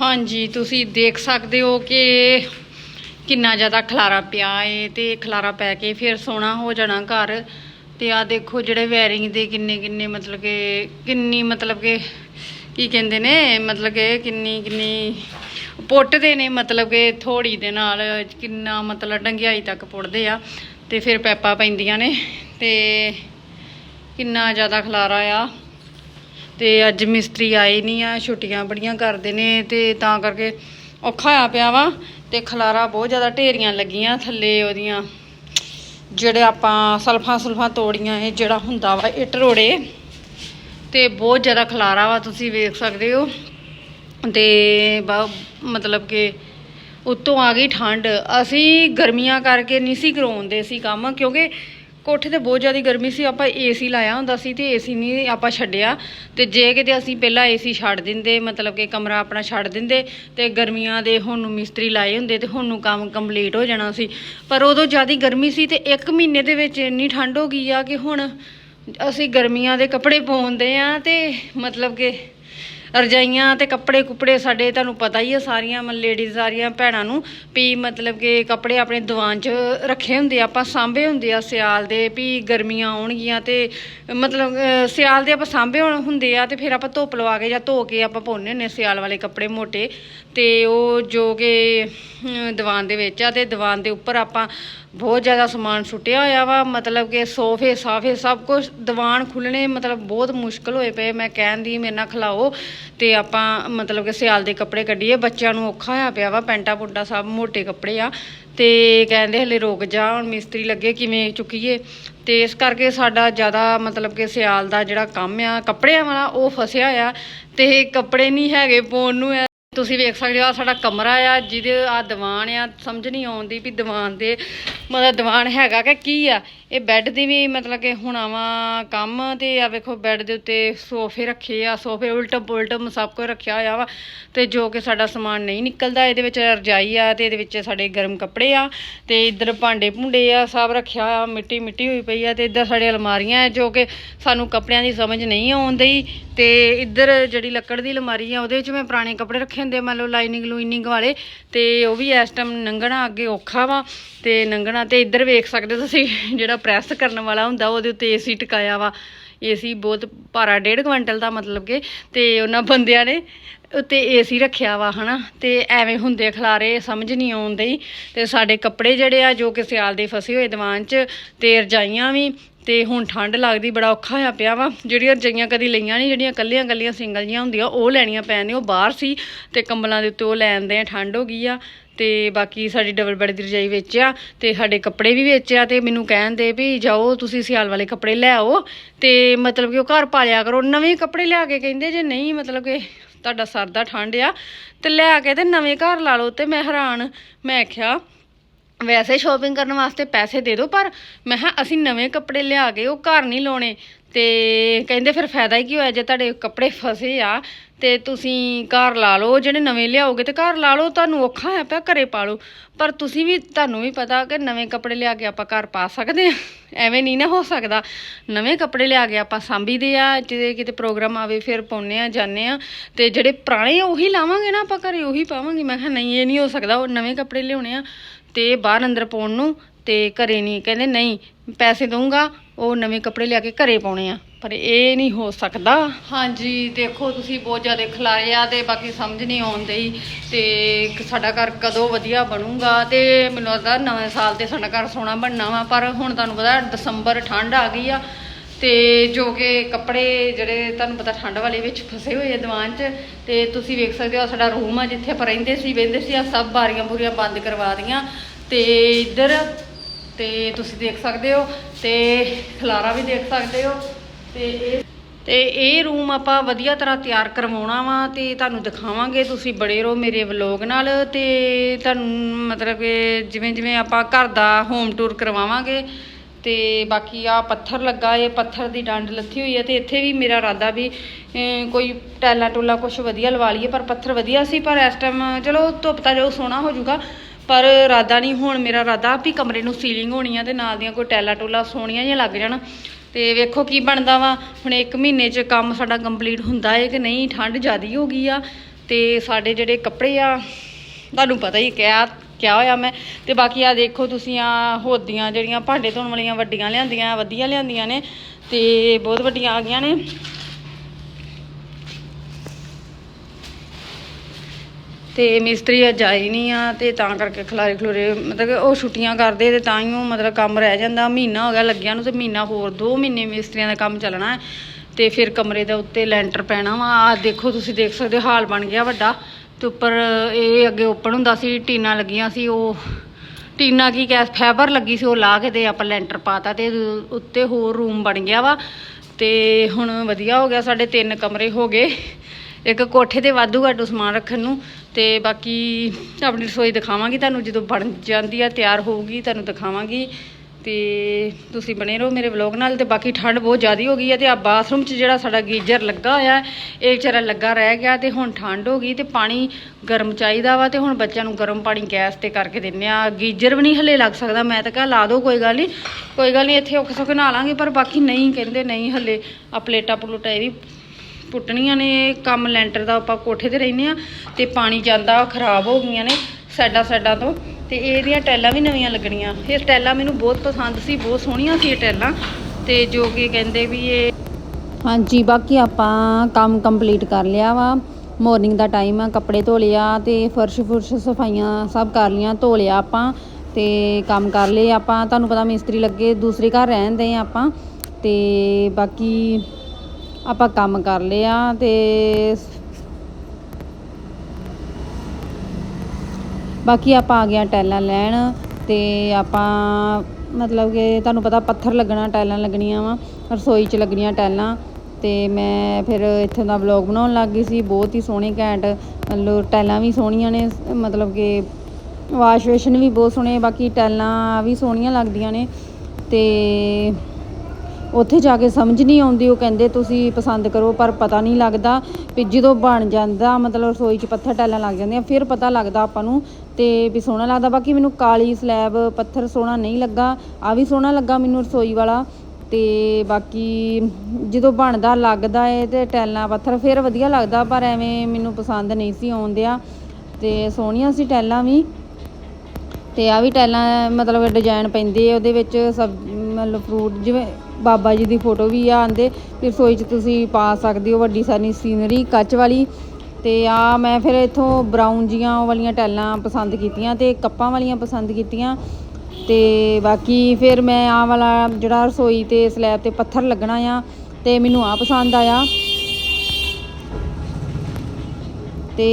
ਹਾਂਜੀ, ਤੁਸੀਂ ਦੇਖ ਸਕਦੇ ਹੋ ਕਿ ਕਿੰਨਾ ਜ਼ਿਆਦਾ ਖਲਾਰਾ ਪਿਆ ਏ ਤੇ ਖਲਾਰਾ ਪੈ ਕੇ ਫਿਰ ਸੋਣਾ ਹੋ ਜਾਣਾ ਘਰ। ਤੇ ਆ ਦੇਖੋ ਜਿਹੜੇ ਵੈਰਿੰਗ ਦੇ ਕਿੰਨੇ ਕਿੰਨੇ ਮਤਲਬ ਕਿ ਕਿੰਨੀ ਮਤਲਬ ਕਿ ਕੀ ਕਹਿੰਦੇ ਨੇ, ਮਤਲਬ ਕਿ ਕਿੰਨੀ ਕਿੰਨੀ ਪੁੱਟਦੇ ਨੇ ਮਤਲਬ ਕਿ ਥੋੜੀ ਦੇ ਨਾਲ ਕਿੰਨਾ ਮਤਲਬ ਡੰਗਿਆਈ ਤੱਕ ਪੁੱਟਦੇ ਆ ਤੇ ਫਿਰ ਪੈਪਾਂ ਪੈਂਦੀਆਂ ਨੇ ਤੇ ਕਿੰਨਾ ਜ਼ਿਆਦਾ ਖਲਾਰਾ ਆ। ਤੇ ਅੱਜ ਮਿਸਤਰੀ ਆਏ ਨਹੀਂ ਆ, ਛੁੱਟੀਆਂ ਬੜੀਆਂ ਕਰਦੇ ਨੇ ਤੇ ਤਾਂ ਕਰਕੇ ਔਖਾ ਆ ਪਿਆ ਵਾ ਤੇ ਖਲਾਰਾ ਬਹੁਤ ਜ਼ਿਆਦਾ ਢੇਰੀਆਂ ਲੱਗੀਆਂ ਥੱਲੇ ਉਹਦੀਆਂ। ਜਿਹੜੇ ਆਪਾਂ ਸਲਫਾਂ ਸੁਲਫਾਂ ਤੋੜੀਆਂ ਇਹ ਜਿਹੜਾ ਹੁੰਦਾ ਵਾ, ਇੱਟ ਰੋੜੇ, ਤੇ ਬਹੁਤ ਜ਼ਿਆਦਾ ਖਲਾਰਾ ਵਾ, ਤੁਸੀਂ ਵੇਖ ਸਕਦੇ ਹੋ। ਤੇ ਬ- ਮਤਲਬ ਕਿ ਉੱਤੋਂ ਆ ਗਈ ਠੰਡ। ਅਸੀਂ ਗਰਮੀਆਂ ਕਰਕੇ ਨਹੀਂ ਸੀ ਕਰਾਉਂਦੇ ਸੀ ਕੰਮ, ਕਿਉਂਕਿ ਕੋਠੇ ਤੇ ਬਹੁਤ ਜ਼ਿਆਦਾ ਗਰਮੀ ਸੀ, ਆਪਾਂ ਏਸੀ ਲਾਇਆ ਹੁੰਦਾ ਸੀ ਤੇ ਏਸੀ ਨਹੀਂ ਆਪਾਂ ਛੱਡਿਆ। ਤੇ ਜੇ ਕਿਤੇ ਅਸੀਂ ਪਹਿਲਾਂ ਏਸੀ ਛੱਡ ਦਿੰਦੇ, ਮਤਲਬ ਕਿ ਕਮਰਾ ਆਪਣਾ ਛੱਡ ਦਿੰਦੇ ਤੇ ਗਰਮੀਆਂ ਦੇ ਹੁਣ ਨੂੰ ਮਿਸਤਰੀ ਲਾਏ ਹੁੰਦੇ ਤੇ ਹੁਣ ਨੂੰ ਕੰਮ ਕੰਪਲੀਟ ਹੋ ਜਾਣਾ ਸੀ। ਪਰ ਉਦੋਂ ਜ਼ਿਆਦਾ ਗਰਮੀ ਸੀ ਤੇ 1 ਮਹੀਨੇ ਦੇ ਵਿੱਚ ਇੰਨੀ ਠੰਡ ਹੋ ਗਈ ਆ ਕਿ ਹੁਣ ਅਸੀਂ ਗਰਮੀਆਂ ਦੇ ਕੱਪੜੇ ਪਾਉਂਦੇ ਆ ਤੇ ਮਤਲਬ ਕਿ ਰਜਾਈਆਂ ਤੇ ਕੱਪੜੇ ਕੁਪੜੇ ਸਾਡੇ ਤੁਹਾਨੂੰ ਪਤਾ ਹੀ ਆ, ਸਾਰੀਆਂ ਲੇਡੀਜ਼ ਸਾਰੀਆਂ ਭੈਣਾਂ ਨੂੰ ਵੀ ਮਤਲਬ ਕਿ ਕੱਪੜੇ ਆਪਣੇ ਦੀਵਾਨ 'ਚ ਰੱਖੇ ਹੁੰਦੇ ਆ, ਆਪਾਂ ਸਾਂਭੇ ਹੁੰਦੇ ਆ ਸਿਆਲ ਦੇ ਵੀ ਗਰਮੀਆਂ ਆਉਣਗੀਆਂ ਤੇ ਮਤਲਬ ਸਿਆਲ ਦੇ ਆਪਾਂ ਸਾਂਭੇ ਹੁੰਦੇ ਆ ਤੇ ਫਿਰ ਆਪਾਂ ਧੁੱਪ ਲਵਾ ਕੇ ਜਾਂ ਧੋ ਕੇ ਆਪਾਂ ਪਾਉਂਦੇ ਹੁੰਦੇ ਆ ਸਿਆਲ ਵਾਲੇ ਕੱਪੜੇ ਮੋਟੇ। ਤੇ ਉਹ ਜੋ ਕਿ ਅਮ, ਦੀਵਾਨ ਦੇ ਵਿੱਚ ਆ ਤੇ ਦੀਵਾਨ ਦੇ ਉੱਪਰ ਆਪਾਂ ਬਹੁਤ ਜ਼ਿਆਦਾ ਸਮਾਨ ਸੁੱਟਿਆ ਹੋਇਆ ਵਾ। ਮਤਲਬ ਕਿ ਸੋਫੇ ਸਾਫੇ ਸਭ ਕੁਝ ਦੀਵਾਨ ਖੁੱਲਣੇ ਮਤਲਬ ਬਹੁਤ ਮੁਸ਼ਕਲ ਹੋਏ ਪਏ। ਮੈਂ ਕਹਿਣ ਦੀ ਮੇਰੇ ਨਾਲ ਖਿਲਾਓ ਤੇ ਆਪਾਂ ਮਤਲਬ ਕਿ ਸਿਆਲ ਦੇ ਕੱਪੜੇ ਕੱਢੀਏ। ਬੱਚਿਆਂ ਨੂੰ ਔਖਾ ਹੋਇਆ ਪਿਆ ਵਾ ਪੈਂਟਾ ਪੁੰਟਾ ਸਭ ਮੋਟੇ ਕੱਪੜੇ ਆ। ਤੇ ਕਹਿੰਦੇ ਹਲੇ ਰੁਕ ਜਾ ਹੁਣ ਮਿਸਤਰੀ ਲੱਗੇ ਕਿਵੇਂ ਚੁੱਕੀਏ। ਤੇ ਇਸ ਕਰਕੇ ਸਾਡਾ ਜ਼ਿਆਦਾ ਮਤਲਬ ਕਿ ਸਿਆਲ ਦਾ ਜਿਹੜਾ ਕੰਮ ਆ ਕੱਪੜਿਆਂ ਵਾਲਾ ਉਹ ਫਸਿਆ ਆ। ਤੇ ਕੱਪੜੇ ਨਹੀਂ ਹੈਗੇ ਪਾਉਣ ਨੂੰ ਐ ਤੁਸੀਂ ਵੇਖ ਸਕਦੇ ਹੋ ਆ ਸਾਡਾ ਕਮਰਾ ਆ, ਜਿਹਦੇ ਆ ਦੀਵਾਨ ਆ। ਸਮਝ ਨਹੀਂ ਆਉਂਦੀ ਵੀ ਦੀਵਾਨ ਦੇ ਮਤਲਬ ਦੀਵਾਨ ਹੈਗਾ ਕਿ ਕੀ ਆ। ਇਹ ਬੈੱਡ ਦੀ ਵੀ ਮਤਲਬ ਕਿ ਹੁਣ ਹੁਣਾਵਾ ਕੰਮ ਤੇ ਆ ਵੇਖੋ ਬੈੱਡ ਦੇ ਉੱਤੇ ਸੋਫੇ ਰੱਖੇ ਆ, ਸੋਫੇ ਉਲਟਮ ਪੁਲਟਮ ਸਭ ਕੁਝ ਰੱਖਿਆ ਹੋਇਆ ਵਾ ਤੇ ਜੋ ਕਿ ਸਾਡਾ ਸਮਾਨ ਨਹੀਂ ਨਿਕਲਦਾ, ਇਹਦੇ ਵਿੱਚ ਰਜਾਈ ਆ ਤੇ ਇਹਦੇ ਵਿੱਚ ਸਾਡੇ ਗਰਮ ਕੱਪੜੇ ਆ ਤੇ ਇੱਧਰ ਭਾਂਡੇ ਭੁੰਡੇ ਆ, ਸਭ ਰੱਖਿਆ ਆ, ਮਿੱਟੀ ਮਿੱਟੀ ਹੋਈ ਪਈ ਆ ਤੇ ਇੱਧਰ ਸਾਡੇ ਅਲਮਾਰੀਆਂ ਆ ਜੋ ਕਿ ਸਾਨੂੰ ਕੱਪੜਿਆਂ ਦੀ ਸਮਝ ਨਹੀਂ ਆਉਂਦੀ ਤੇ ਇੱਧਰ ਜਿਹੜੀ ਲੱਕੜ ਦੀ ਅਲਮਾਰੀ ਆ ਉਹਦੇ ਵਿੱਚ ਮੈਂ ਪੁਰਾਣੇ ਕੱਪੜੇ ਰੱਖੇ ਹੁੰਦੇ ਮੰਨ ਲਓ ਲਾਈਨਿੰਗ ਲੂਈਨਿੰਗ ਵਾਲੇ ਤੇ ਉਹ ਵੀ ਇਸ ਟਾਈਮ ਲੰਘਣਾ ਅੱਗੇ ਔਖਾ ਵਾ ਤੇ ਲੰਘਣਾ ਤੇ ਇੱਧਰ ਵੇਖ ਸਕਦੇ ਤੁਸੀਂ ਜਿਹੜਾ ਪ੍ਰੈਸ ਕਰਨ ਵਾਲਾ ਹੁੰਦਾ, ਉਹਦੇ ਉੱਤੇ ਏਸੀ ਟਿਕਾਇਆ ਵਾ। ਏਸੀ ਬਹੁਤ ਭਾਰਾ, ਡੇਢ ਕੁਇੰਟਲ ਦਾ ਮਤਲਬ ਕਿ, ਤੇ ਉਹਨਾਂ ਬੰਦਿਆਂ ਨੇ ਉੱਤੇ ਏਸੀ ਰੱਖਿਆ ਵਾ, ਹਨਾ। ਤੇ ਐਵੇਂ ਹੁੰਦੇ ਖਲਾਰੇ, ਸਮਝ ਨਹੀਂ ਆਉਂਦੀ। ਤੇ ਸਾਡੇ ਕੱਪੜੇ ਜਿਹੜੇ ਆ, ਜੋ ਕਿ ਸਿਆਲ ਦੇ ਫਸੇ ਹੋਏ ਦੀਵਾਨ 'ਚ, ਤੇ ਰਜਾਈਆਂ ਵੀ, ਤੇ ਹੁਣ ਠੰਡ ਲੱਗਦੀ, ਬੜਾ ਔਖਾ ਹੋਇਆ ਪਿਆ ਵਾ। ਜਿਹੜੀਆਂ ਰਜਾਈਆਂ ਕਦੀ ਲਈਆਂ ਨਹੀਂ, ਜਿਹੜੀਆਂ ਕੱਲੀਆਂ ਕੱਲੀਆਂ ਸਿੰਗਲ ਜੀਆਂ ਹੁੰਦੀਆਂ, ਉਹ ਲੈਣੀਆਂ ਪੈਣੀਆਂ ਉਹ ਬਾਹਰ ਸੀ, ਤੇ ਕੰਬਲਾਂ ਦੇ ਉੱਤੇ ਉਹ ਲੈਣ ਦੇ ਠੰਡ ਹੋ ਗਈ ਆ। ਤੇ ਬਾਕੀ ਸਾਡੀ ਡਬਲ ਬੈੱਡ ਦੀ ਰਜਾਈ ਵੇਚਿਆ ਆ ਤੇ ਸਾਡੇ ਕੱਪੜੇ ਵੀ ਵੇਚਿਆ ਆ ਤੇ ਮੈਨੂੰ ਕਹਿੰਦੇ ਵੀ ਜਾਓ ਤੁਸੀਂ ਸਿਆਲ ਵਾਲੇ ਕੱਪੜੇ ਲੈ ਆਓ ਤੇ ਮਤਲਬ ਕਿ ਉਹ ਘਰ ਪਾ ਲਿਆ ਕਰੋ। ਨਵੇਂ ਕੱਪੜੇ ਲਿਆ ਕੇ ਕਹਿੰਦੇ ਜੇ ਨਹੀਂ ਮਤਲਬ ਕਿ ਤੁਹਾਡਾ ਸਰਦਾ ਠੰਡ ਆ, ਤੇ ਲੈ ਕੇ ਤੇ ਨਵੇਂ ਘਰ ਲਾ ਲਓ ਤੇ ਮੈਂ ਹੈਰਾਨ। ਮੈਂ ਕਿਹਾ, ਵੈਸੇ ਸ਼ਾਪਿੰਗ ਕਰਨ ਵਾਸਤੇ ਪੈਸੇ ਦੇ ਦਿਓ ਪਰ ਮੈਂ ਕਿਹਾ ਅਸੀਂ ਨਵੇਂ ਕੱਪੜੇ ਲਿਆ ਕੇ ਉਹ ਘਰ ਨਹੀਂ ਲਾਉਣੇ। ਤੇ ਕਹਿੰਦੇ ਫਿਰ ਫਾਇਦਾ ਹੀ ਕੀ ਹੋਇਆ ਜੇ ਤੁਹਾਡੇ ਕੱਪੜੇ ਫਸੇ ਆ ਤੇ ਤੁਸੀਂ ਘਰ ਲਾ ਲਓ ਜਿਹੜੇ ਨਵੇਂ ਲਿਆਓਗੇ ਤੇ ਘਰ ਲਾ ਲਓ, ਤੁਹਾਨੂੰ ਔਖਾ ਹੈ ਪਿਆ ਘਰੇ ਪਾ ਲਓ। ਪਰ ਤੁਸੀਂ ਵੀ, ਤੁਹਾਨੂੰ ਵੀ ਪਤਾ ਕਿ ਨਵੇਂ ਕੱਪੜੇ ਲਿਆ ਕੇ ਆਪਾਂ ਘਰ ਪਾ ਸਕਦੇ ਆ ਐਵੇਂ ਨਹੀਂ ਨਾ ਹੋ ਸਕਦਾ। ਨਵੇਂ ਕੱਪੜੇ ਲਿਆ ਕੇ ਆਪਾਂ ਸਾਂਭੀਦੇ ਆ ਜੇ ਕਿਤੇ ਪ੍ਰੋਗਰਾਮ ਆਵੇ ਫਿਰ ਪਾਉਨੇ ਆ ਜਾਂਦੇ ਆ ਤੇ ਜਿਹੜੇ ਪੁਰਾਣੇ ਆ, ਉਹੀ ਲਾਵਾਂਗੇ ਨਾ ਆਪਾਂ ਘਰੇ, ਉਹੀ ਪਾਵਾਂਗੇ। ਮੈਂ ਕਿਹਾ ਨਹੀਂ, ਇਹ ਨਹੀਂ ਹੋ ਸਕਦਾ, ਉਹ ਨਵੇਂ ਕੱਪੜੇ ਲਿਆਉਣੇ ਆ। ਤੇ ਬਾਹਰ ਅੰਦਰ ਪਾਉਣ ਨੂੰ ਤੇ ਘਰੇ ਨਹੀਂ, ਕਹਿੰਦੇ ਨਹੀਂ, ਪੈਸੇ ਦਊਂਗਾ, ਉਹ ਨਵੇਂ ਕੱਪੜੇ ਲਿਆ ਕੇ ਘਰੇ ਪਾਉਣੇ ਆ। ਪਰ ਇਹ ਨਹੀਂ ਹੋ ਸਕਦਾ। ਹਾਂਜੀ, ਦੇਖੋ ਤੁਸੀਂ ਬਹੁਤ ਜ਼ਿਆਦਾ ਖਿਲਾਰੇ ਆ ਤੇ ਬਾਕੀ ਸਮਝ ਨਹੀਂ ਆਉਂਦੀ ਤੇ ਕਿ ਸਾਡਾ ਘਰ ਕਦੋਂ ਵਧੀਆ ਬਣੂਗਾ ਤੇ ਮੈਨੂੰ ਲੱਗਦਾ ਨਵੇਂ ਸਾਲ ਤੇ ਸਾਡਾ ਘਰ ਸੋਹਣਾ ਬਣਨਾ ਵਾ, ਪਰ ਹੁਣ ਤੁਹਾਨੂੰ ਪਤਾ ਦਸੰਬਰ ਠੰਡ ਆ ਗਈ ਆ ਤੇ ਜੋ ਕਿ ਕੱਪੜੇ ਜਿਹੜੇ ਤੁਹਾਨੂੰ ਪਤਾ ਠੰਡ ਵਾਲੇ ਵਿੱਚ ਫਸੇ ਹੋਏ ਆ ਦੀਵਾਨ 'ਚ, ਤੇ ਤੁਸੀਂ ਵੇਖ ਸਕਦੇ ਹੋ ਸਾਡਾ ਰੂਮ ਆ ਜਿੱਥੇ ਆਪਾਂ ਰਹਿੰਦੇ ਸੀ ਬਹਿੰਦੇ ਸੀ ਆ ਸਭ ਬਾਰੀਆਂ ਬੂਰੀਆਂ ਬੰਦ ਕਰਵਾ ਦੀਆਂ। ਤੇ ਇੱਧਰ, ਤੇ ਤੁਸੀਂ ਦੇਖ ਸਕਦੇ ਹੋ, ਤੇ ਖਲਾਰਾ ਵੀ ਦੇਖ ਸਕਦੇ ਹੋ, ਤੇ ਇਹ ਤੇ ਇਹ ਰੂਮ ਆਪਾਂ ਵਧੀਆ ਤਰ੍ਹਾਂ ਤਿਆਰ ਕਰਵਾਉਣਾ ਵਾ ਤੇ ਤੁਹਾਨੂੰ ਦਿਖਾਵਾਂਗੇ, ਤੁਸੀਂ ਬੜੇ ਰਹੋ ਮੇਰੇ ਵਲੋਗ ਨਾਲ। ਤੇ ਤੁਹਾਨੂੰ ਮਤਲਬ ਕਿ ਜਿਵੇਂ ਜਿਵੇਂ ਆਪਾਂ ਘਰ ਦਾ ਹੋਮ ਟੂਰ ਕਰਵਾਵਾਂਗੇ ਤੇ ਬਾਕੀ ਆ ਪੱਥਰ ਲੱਗਾ ਏ ਪੱਥਰ ਦੀ ਡੰਡ ਲੱਥੀ ਹੋਈ ਹੈ ਤੇ ਇੱਥੇ ਵੀ ਮੇਰਾ ਇਰਾਦਾ ਵੀ ਕੋਈ ਟੈਲਾ ਟੂਲਾ ਕੁਝ ਵਧੀਆ ਲਵਾ ਲਈਏ, ਪਰ ਪੱਥਰ ਵਧੀਆ ਸੀ, ਪਰ ਇਸ ਟਾਈਮ ਚਲੋ ਧੁੱਪ ਤਾਂ ਜੋ ਸੋਹਣਾ ਹੋ ਜਾਊਗਾ, ਪਰ ਇਰਾਦਾ ਨਹੀਂ ਹੁਣ ਮੇਰਾ ਇਰਾਦਾ ਵੀ ਕਮਰੇ ਨੂੰ ਸੀਲਿੰਗ ਹੋਣੀ ਆ ਤੇ ਨਾਲ ਦੀਆਂ ਕੋਈ ਟੈਲਾ ਟੂਲਾ ਸੋਹਣੀਆਂ ਜਿਹੀਆਂ ਲੱਗ ਜਾਣ। ਤੇ ਵੇਖੋ ਕੀ ਬਣਦਾ ਵਾ, ਹੁਣ ਇੱਕ ਮਹੀਨੇ 'ਚ ਕੰਮ ਸਾਡਾ ਕੰਪਲੀਟ ਹੁੰਦਾ ਏ ਕਿ ਨਹੀਂ, ਠੰਡ ਜ਼ਿਆਦੀ ਹੋ ਗਈ ਆ ਤੇ ਸਾਡੇ ਜਿਹੜੇ ਕੱਪੜੇ ਆ, ਤੁਹਾਨੂੰ ਪਤਾ ਹੀ ਕਿਹਾ ਕਿਹਾ ਹੋਇਆ ਮੈਂ। ਤੇ ਬਾਕੀ ਆ ਦੇਖੋ ਤੁਸੀਂ ਆ ਹੋਦੀਆਂ ਜਿਹੜੀਆਂ ਭਾਂਡੇ ਧੋਣ ਵਾਲੀਆਂ ਵੱਡੀਆਂ ਲਿਆਂਦੀਆਂ, ਵਧੀਆ ਲਿਆਂਦੀਆਂ ਨੇ ਤੇ ਬਹੁਤ ਵੱਡੀਆਂ ਆ ਗਈਆਂ ਨੇ। ਤੇ ਮਿਸਤਰੀ ਅੱਜ ਆਏ ਨਹੀਂ ਆ ਤੇ ਤਾਂ ਕਰਕੇ ਖਲਾਰੇ ਖਲੂਰੇ ਮਤਲਬ ਕਿ ਉਹ ਛੁੱਟੀਆਂ ਕਰਦੇ ਤੇ ਤਾਂ ਹੀ ਉਹ ਮਤਲਬ ਕੰਮ ਰਹਿ ਜਾਂਦਾ। ਮਹੀਨਾ ਹੋ ਗਿਆ ਲੱਗਿਆ ਨੂੰ ਤੇ ਮਹੀਨਾ ਹੋਰ 2 ਮਹੀਨੇ ਮਿਸਤਰੀਆਂ ਦਾ ਕੰਮ ਚੱਲਣਾ ਤੇ ਫਿਰ ਕਮਰੇ ਦੇ ਉੱਤੇ ਲੈਂਟਰ ਪੈਣਾ ਵਾ। ਆ ਦੇਖੋ ਤੁਸੀਂ ਦੇਖ ਸਕਦੇ ਹੋ, ਹਾਲ ਬਣ ਗਿਆ ਵੱਡਾ। ਤੇ ਉੱਪਰ ਇਹ ਅੱਗੇ ਓਪਨ ਹੁੰਦਾ ਸੀ, ਟੀਨਾਂ ਲੱਗੀਆਂ ਸੀ, ਉਹ ਟੀਨਾ ਕੀ ਕਹਿ ਫਾਈਬਰ ਲੱਗੀ ਸੀ, ਉਹ ਲਾ ਕੇ ਤੇ ਆਪਾਂ ਲੈਂਟਰ ਪਾਤਾ ਤੇ ਉੱਤੇ ਹੋਰ ਰੂਮ ਬਣ ਗਿਆ ਵਾ। ਤੇ ਹੁਣ ਵਧੀਆ ਹੋ ਗਿਆ, ਸਾਡੇ ਤਿੰਨ ਕਮਰੇ ਹੋ ਗਏ। ਇੱਕ ਕੋਠੇ ਤੇ ਵਾਧੂ ਘਾਟੂ ਸਮਾਨ ਰੱਖਣ ਨੂੰ ਤੇ ਬਾਕੀ ਆਪਣੀ ਰਸੋਈ ਦਿਖਾਵਾਂਗੀ, ਤੁਹਾਨੂੰ ਜਦੋਂ ਬਣ ਜਾਂਦੀ ਆ, ਤਿਆਰ ਹੋਊਗੀ, ਤੁਹਾਨੂੰ ਦਿਖਾਵਾਂਗੀ। ਤੇ ਤੁਸੀਂ ਬਣੇ ਰਹੋ ਮੇਰੇ ਵਲੌਗ ਨਾਲ ਤੇ ਬਾਕੀ ਠੰਡ ਬਹੁਤ ਜ਼ਿਆਦੀ ਹੋ ਗਈ ਹੈ ਤੇ ਆ ਬਾਥਰੂਮ 'ਚ ਜਿਹੜਾ ਸਾਡਾ ਗੀਜ਼ਰ ਲੱਗਾ ਹੋਇਆ ਇਹ ਵਿਚਾਰਾ ਲੱਗਾ ਰਹਿ ਗਿਆ ਤੇ ਹੁਣ ਠੰਡ ਹੋ ਗਈ ਤੇ ਪਾਣੀ ਗਰਮ ਚਾਹੀਦਾ ਵਾ ਤੇ ਹੁਣ ਬੱਚਿਆਂ ਨੂੰ ਗਰਮ ਪਾਣੀ ਗੈਸ ਤੇ ਕਰਕੇ ਦਿੰਨੇ ਆ ਗੀਜ਼ਰ ਵੀ ਨਹੀਂ ਹਲੇ ਲੱਗ ਸਕਦਾ, ਮੈਂ ਤਾਂ ਕਿਹਾ ਲਾ ਦਿਓ ਕੋਈ ਗੱਲ ਨਹੀਂ, ਕੋਈ ਗੱਲ ਨਹੀਂ ਇੱਥੇ ਔਖੇ ਸੌਖੇ ਨਹਾ ਲਾਂਗੇ, ਪਰ ਬਾਕੀ ਨਹੀਂ ਕਹਿੰਦੇ, ਨਹੀਂ ਹਲੇ ਆ ਪਲੇਟਾਂ ਪਲੂਟਾਂ ਇਹ ਵੀ ਪੁੱਟਣੀਆਂ ਨੇ, ਕੰਮ ਲੈਂਟਰ ਦਾ ਆਪਾਂ ਕੋਠੇ ਤੇ ਰਹਿੰਦੇ ਆ ਤੇ ਪਾਣੀ ਜਾਂਦਾ, ਖਰਾਬ ਹੋ ਗਈਆਂ ਨੇ ਸਾਈਡਾਂ ਸਾਈਡਾਂ ਤੋਂ। ਤੇ ਇਹਦੀਆਂ ਟੈਲਾਂ ਵੀ ਨਵੀਆਂ ਲੱਗਣੀਆਂ। ਇਹ ਟੈਲਾਂ ਮੈਨੂੰ ਬਹੁਤ ਪਸੰਦ ਸੀ, ਬਹੁਤ ਸੋਹਣੀਆਂ ਸੀ ਇਹ ਟੈਲਾਂ ਤੇ ਜੋ ਕਿ ਕਹਿੰਦੇ ਵੀ ਇਹ ਹਾਂਜੀ, ਬਾਕੀ ਆਪਾਂ ਕੰਮ ਕੰਪਲੀਟ ਕਰ ਲਿਆ ਵਾ। ਮਾਰਨਿੰਗ ਦਾ ਟਾਈਮ ਆ, ਕੱਪੜੇ ਧੋ ਲਿਆ ਤੇ ਫਰਸ਼ ਫੁਰਸ਼ ਸਫਾਈਆਂ ਸਭ ਕਰ ਲੀਆਂ ਧੋ ਲਿਆ ਆਪਾਂ ਤੇ ਕੰਮ ਕਰ ਲਏ ਆਪਾਂ। ਤੁਹਾਨੂੰ ਪਤਾ ਮਿਸਤਰੀ ਲੱਗੇ, ਦੂਸਰੇ ਘਰ ਰਹਿੰਦੇ ਆ ਆਪਾਂ। ਤੇ ਬਾਕੀ ਆਪਾਂ ਕੰਮ ਕਰ ਲਿਆ ਤੇ ਬਾਕੀ ਆਪਾਂ ਆ ਗਿਆ ਟੈਲਾਂ ਲੈਣ ਤੇ ਆਪਾਂ ਮਤਲਬ ਕਿ ਤੁਹਾਨੂੰ ਪਤਾ ਪੱਥਰ ਲੱਗਣਾ ਟੈਲਾਂ ਲੱਗਣੀਆਂ ਵਾ, ਰਸੋਈ 'ਚ ਲੱਗਣੀਆਂ ਟੈਲਾਂ ਤੇ ਮੈਂ ਫਿਰ ਇੱਥੋਂ ਦਾ ਵਲੌਗ ਬਣਾਉਣ ਲੱਗ ਗਈ ਸੀ, ਬਹੁਤ ਹੀ ਸੋਹਣੇ ਘੈਂਟ, ਮਤਲਬ ਟੈਲਾਂ ਵੀ ਸੋਹਣੀਆਂ ਨੇ, ਮਤਲਬ ਕਿ ਵਾਸ਼ ਵੇਸ਼ਨ ਵੀ ਬਹੁਤ ਸੋਹਣੇ ਬਾਕੀ ਟੈਲਾਂ ਵੀ ਸੋਹਣੀਆਂ ਲੱਗਦੀਆਂ ਨੇ ਤੇ ਉੱਥੇ ਜਾ ਕੇ ਸਮਝ ਨਹੀਂ ਆਉਂਦੀ, ਉਹ ਕਹਿੰਦੇ ਤੁਸੀਂ ਪਸੰਦ ਕਰੋ, ਪਰ ਪਤਾ ਨਹੀਂ ਲੱਗਦਾ ਵੀ ਜਦੋਂ ਬਣ ਜਾਂਦਾ, ਮਤਲਬ ਰਸੋਈ 'ਚ ਪੱਥਰ ਟੈਲਾਂ ਲੱਗ ਜਾਂਦੀਆਂ ਫਿਰ ਪਤਾ ਲੱਗਦਾ ਆਪਾਂ ਨੂੰ ਤੇ ਵੀ ਸੋਹਣਾ ਲੱਗਦਾ। ਬਾਕੀ ਮੈਨੂੰ ਕਾਲੀ ਸਲੈਬ, ਪੱਥਰ ਸੋਹਣਾ ਨਹੀਂ ਲੱਗਾ ਆ ਵੀ ਸੋਹਣਾ ਲੱਗਾ ਮੈਨੂੰ ਰਸੋਈ ਵਾਲਾ। ਤੇ ਬਾਕੀ ਜਦੋਂ ਬਣਦਾ, ਲੱਗਦਾ ਏ ਤੇ ਟੈਲਾਂ ਪੱਥਰ, ਫਿਰ ਵਧੀਆ ਲੱਗਦਾ, ਪਰ ਐਵੇਂ ਮੈਨੂੰ ਪਸੰਦ ਨਹੀਂ ਸੀ ਆਉਂਦਿਆ। ਤੇ ਸੋਹਣੀਆਂ ਸੀ ਟੈਲਾਂ ਵੀ। ਤੇ ਆ ਵੀ ਟੈਲਾਂ, ਮਤਲਬ ਡਿਜ਼ਾਈਨ ਪੈਂਦੇ ਉਹਦੇ ਵਿੱਚ ਸਬ ਮਤਲਬ ਫਰੂਟ ਜਿਵੇਂ ਬਾਬਾ ਜੀ ਦੀ ਫੋਟੋ ਵੀ ਆ ਆਂਦੇ, ਵੀ ਰਸੋਈ 'ਚ ਤੁਸੀਂ ਪਾ ਸਕਦੇ ਹੋ ਵੱਡੀ ਸਾਰੀ ਸੀਨਰੀ, ਕੱਚ ਵਾਲੀ। ਤੇ ਆ ਮੈਂ ਫਿਰ ਇੱਥੋਂ ਬਰਾਊਨ ਜੀਆਂ ਉਹ ਵਾਲੀਆਂ ਟੈਲਾਂ ਪਸੰਦ ਕੀਤੀਆਂ ਤੇ ਕੱਪਾਂ ਵਾਲੀਆਂ ਪਸੰਦ ਕੀਤੀਆਂ। ਤੇ ਬਾਕੀ ਫਿਰ ਮੈਂ ਆ ਵਾਲਾ ਜਿਹੜਾ ਰਸੋਈ ਤੇ ਸਲੈਬ ਤੇ ਪੱਥਰ ਲੱਗਣਾ ਆ ਤੇ ਮੈਨੂੰ ਆ ਪਸੰਦ ਆਇਆ। ਤੇ